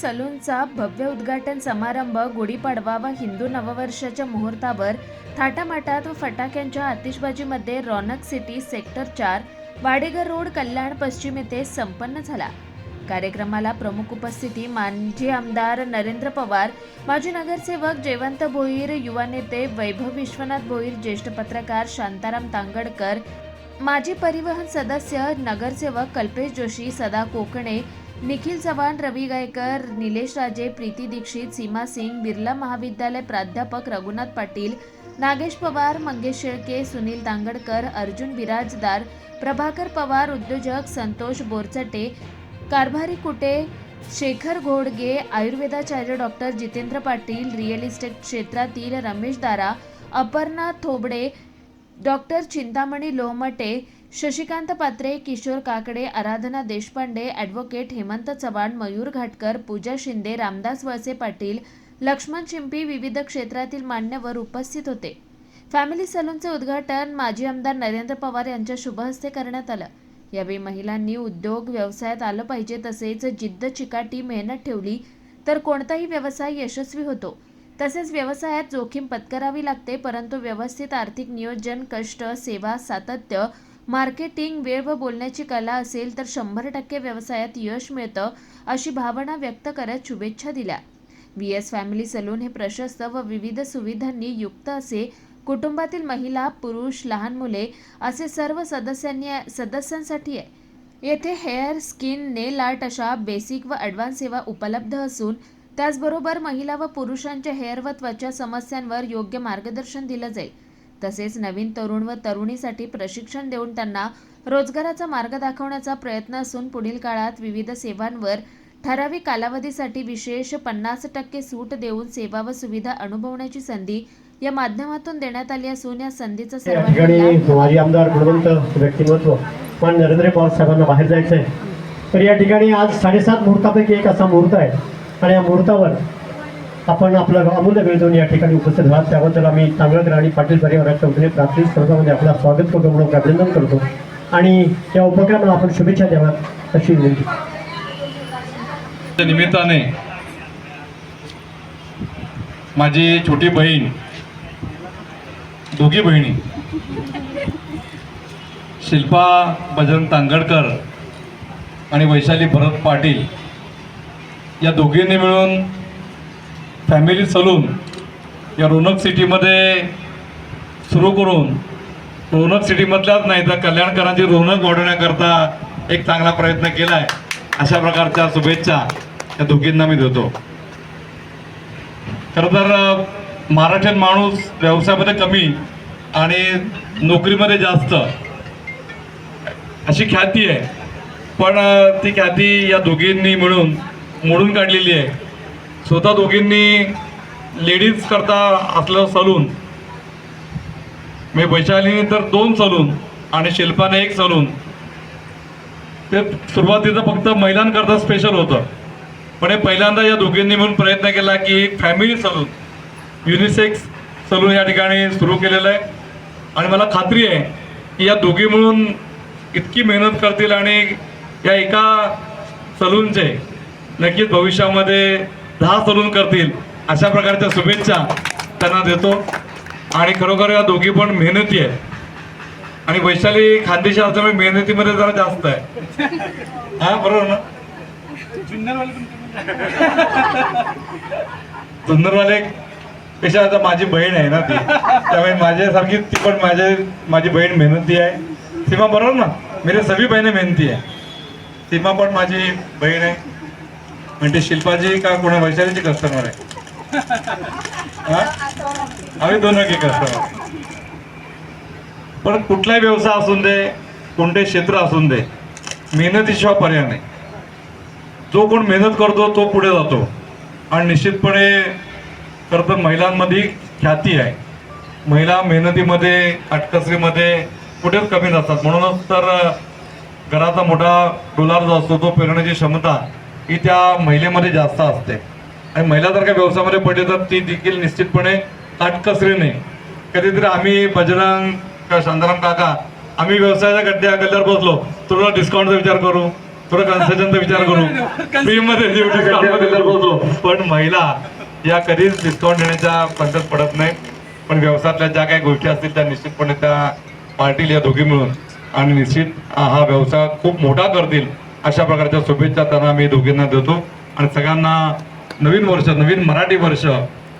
सलूनचा भव्य उद्घाटन समारंभ गुढीपाडवा व हिंदू नववर्षाच्या मुहूर्तावर थाटामाटात व फटाक्यांच्या आतिषबाजीमध्ये रॉनक सिटी सेक्टर चार वाडेगर रोड कल्याण पश्चिम येथे संपन्न झाला. कार्यक्रमाला प्रमुख उपस्थिती माजी आमदार नरेंद्र पवार माजी नगरसेवक जयवंत भोईर युवा नेते वैभव विश्वनाथ भोईर ज्येष्ठ पत्रकार शांताराम तांगडकर माजी परिवहन सदस्य नगरसेवक कल्पेश जोशी सदा कोकणे निखिल चव्हाण रवी गायकर निलेश राजे प्रीती दीक्षित सीमा सिंग बिर्ला महाविद्यालय प्राध्यापक रघुनाथ पाटील नागेश पवार मंगेश शेळके सुनील तांगडकर अर्जुन बिराजदार प्रभाकर पवार उद्योजक संतोष बोरचटे कारभारी कुटे शेखर घोडगे आयुर्वेदाचार्य doctor Jitendra Patil real estate क्षेत्रातील रमेश दारा अपर्णा थोबडे डॉक्टर चिंतामणी लोहमटे शशिकांत पात्रे किशोर काकडे आराधना देशपांडे ॲडव्होकेट हेमंत चव्हाण मयूर घाटकर पूजा शिंदे रामदास वळसे पाटील लक्ष्मण शिंपी विविध क्षेत्रातील मान्यवर उपस्थित होते. फॅमिली सलूनचे उद्घाटन माजी आमदार नरेंद्र पवार यांच्या शुभहस्ते करण्यात आलं. यावेळी महिलांनी उद्योग व्यवसायात आलं पाहिजे तसेच जिद्द चिकाटी मेहनत ठेवली तर कोणताही व्यवसाय यशस्वी होतो. तसेच व्यवसायात जोखीम पत्करावी लागते परंतु व्यवस्थित आर्थिक नियोजन कष्ट सेवा सातत्य मार्केटिंग वेळ व बोलण्याची कला असेल तर शंभर टक्के व्यवसायात यश मिळतं अशी भावना व्यक्त करत शुभेच्छा दिल्या. व्ही एस फॅमिली सलून हे प्रशस्त व विविध सुविधांनी युक्त असे कुटुंबातील महिला पुरुष लहान मुले असे सर्व सदस्यांनी सदस्यांसाठी आहे. येथे हेअर स्किन नेल आर्ट अशा बेसिक व ॲडव्हान्स सेवा उपलब्ध असून त्याचबरोबर महिला व पुरुषांच्या हेअर व त्वचा समस्यांवर योग्य मार्गदर्शन दिलं जाईल. तसेच नवीन तरुण व तरुणीसाठी प्रशिक्षण देऊन त्यांना रोजगाराचा मार्ग दाखवण्याचा प्रयत्न असून पुढील काळात विविध सेवांवर ठराविक कालावधीसाठी विशेष पन्नास टक्के सूट देऊन सेवा व सुविधा अनुभवण्याची संधी या माध्यमातून देण्यात आली असून या संधीचा सर्वांनी. माजी आमदार गुणवंत व्यक्तिमत्व मान नरेंद्र पवार साहेबांना बाहेर जायचं आहे तर या ठिकाणी आज साडेसात मुहूर्तापैकी एक असा मुहूर्त आहे आणि या मुहूर्तावर आपण आपलं अमूल्य वेळ देऊन या ठिकाणी उपस्थित झालात त्याबद्दल आम्ही तांगळकर आणि पाटील परिवाराच्या वतीने प्राथमिक स्पर्धामध्ये आपला स्वागत करतो. म्हणून अभिनंदन करतो. आणि या उपक्रमाला आपण शुभेच्छा द्याव्यात अशी विनंती. त्या निमित्ताने माझी छोटी बहीण दोघी बहिणी शिल्पा बजरंग तांगडकर आणि वैशाली भरत पाटील या दोघींनी मिळून फॅमिली सलून या रोनक सिटीमध्ये सुरू करून रोनक सिटीमधल्याच नाही तर कल्याणकरांची रोनक वाढवण्याकरता एक चांगला प्रयत्न केला आहे अशा प्रकारच्या शुभेच्छा या दोघींना मी देतो. खरं तर महाराष्ट्रीयन माणूस व्यवसायामध्ये कमी आणि नोकरीमध्ये जास्त अशी ख्याती आहे. पण ती ख्याती या दोघींनी मिळून मोडून काढलेली आहे. स्वतः दोघींनी लेडीज करता असलं सलून. मी वैशालीने तर दोन सलून आणि शिल्पाने एक सलून. ते सुरुवातीचं फक्त महिलांकरता स्पेशल होतं. पण हे पहिल्यांदा या दोघींनी म्हणून प्रयत्न केला की एक फॅमिली सलून युनिसेक्स सलून या ठिकाणी सुरू केलेलं आहे. आणि मला खात्री आहे की या दोघी म्हणून इतकी मेहनत करतील आणि या एका सलूनचे नक्कीच भविष्यामध्ये दहा सलून करतील. अशा प्रकारच्या शुभेच्छा त्यांना देतो. आणि खरोखर या दोघी पण मेहनती आहे आणि वैशाली खानदेशी असल्यामुळे मेहनतीमध्ये जरा जास्त आहे. हा बरोबर ना? जुन्नरवाले पेक्षा आता माझी बहीण आहे ना ती. त्यामुळे माझ्यासारखी ती पण माझे माझी बहीण मेहनती आहे. सीमा बरोबर ना? मेरे सभी बहिणी मेहनती आहे. सीमा पण माझी बहीण आहे. म्हणजे शिल्पाची का कोणा वैशालीचे कस्टमर आहे? हा? आम्ही दोन की कस्टमर पण कुठलाही व्यवसाय असून दे कोणते क्षेत्र असून दे मेहनतीशिवाय पर्याय नाही. जो कोण मेहनत करतो तो पुढे जातो. आणि निश्चितपणे खरं तर महिलांमध्ये ख्याती आहे. महिला मेहनतीमध्ये अटकसरीमध्ये कुठेच कमी नसतात. म्हणूनच तर घराचा मोठा डोलार जो असतो तो पेरण्याची क्षमता ही त्या महिलेमध्ये जास्त असते. आणि महिला जर का व्यवसायामध्ये पडली तर ती देखील निश्चितपणे काटकसरीने कधीतरी आम्ही बजरंग का शांताराम काका आम्ही व्यवसायाच्या गड्ड्या गल्ल्यावर बसलो. तुला डिस्काउंटचा विचार करू थोडं कन्सेशनचा विचार करू. फ्री मध्ये ड्युटी बोलतो पण महिला या कधीच डिस्काउंट देण्याच्या पंचायत पडत नाही. पण व्यवसायातल्या ज्या काही गोष्टी असतील त्या निश्चितपणे त्या पार्टीला या दोघी मिळून. आणि निश्चित हा व्यवसाय खूप मोठा करतील. अशा प्रकारच्या शुभेच्छा त्यांना मी दोघींना देतो. आणि सगळ्यांना नवीन वर्ष नवीन मराठी वर्ष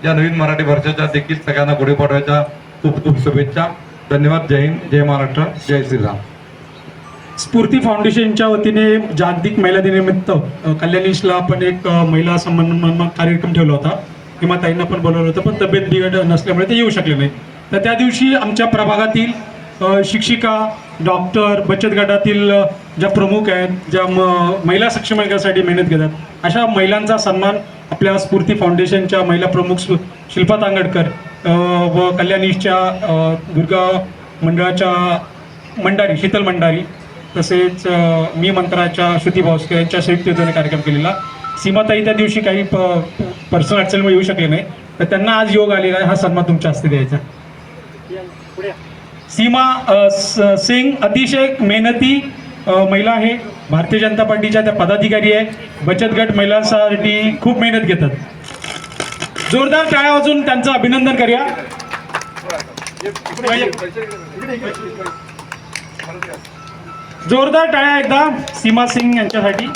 या नवीन मराठी वर्षाच्या देखील सगळ्यांना गुढीपाडव्याच्या खूप खूप शुभेच्छा. धन्यवाद. जय हिंद जय महाराष्ट्र जय श्रीराम. स्फूर्ती फाउंडेशनच्या वतीने जागतिक महिला दिनानिमित्त कल्याणीशला आपण एक महिला सन्मान कार्यक्रम ठेवला होता. किंवा ताईंना पण बोलवलं होतं पण तब्येत बिघड नसल्यामुळे ते येऊ शकले नाही. तर त्या दिवशी आमच्या प्रभागातील शिक्षिका डॉक्टर बचत गटातील ज्या प्रमुख आहेत ज्या म महिला सक्षमीकरणासाठी मेहनत घेतात अशा महिलांचा सन्मान आपल्या स्फूर्ती फाउंडेशनच्या महिला प्रमुख शिल्पा तांगडकर व कल्याणीशच्या दुर्गा मंडळाच्या मंडारी शीतल मंडारी तसेच मी मंत्राच्या श्रुती भावस्कर यांच्या संयुक्त विद्याने कार्यक्रम केलेला. सीमाताई त्या दिवशी काही प पर्सनल अडचणीमुळे येऊ शकले नाही. तर त्यांना आज योग आलेला आहे हा सन्मान तुमच्या हस्ते द्यायचा. सीमा स- सिंग अतिशय मेहनती महिला आहे. भारतीय जनता पार्टीच्या त्या पदाधिकारी आहे बचत गट महिलांसाठी खूप मेहनत घेतात. जोरदार टाळ्या वाजून त्यांचं अभिनंदन करूया. जोरदार टाळ्या एकदा सीमा सिंग यांच्यासाठी.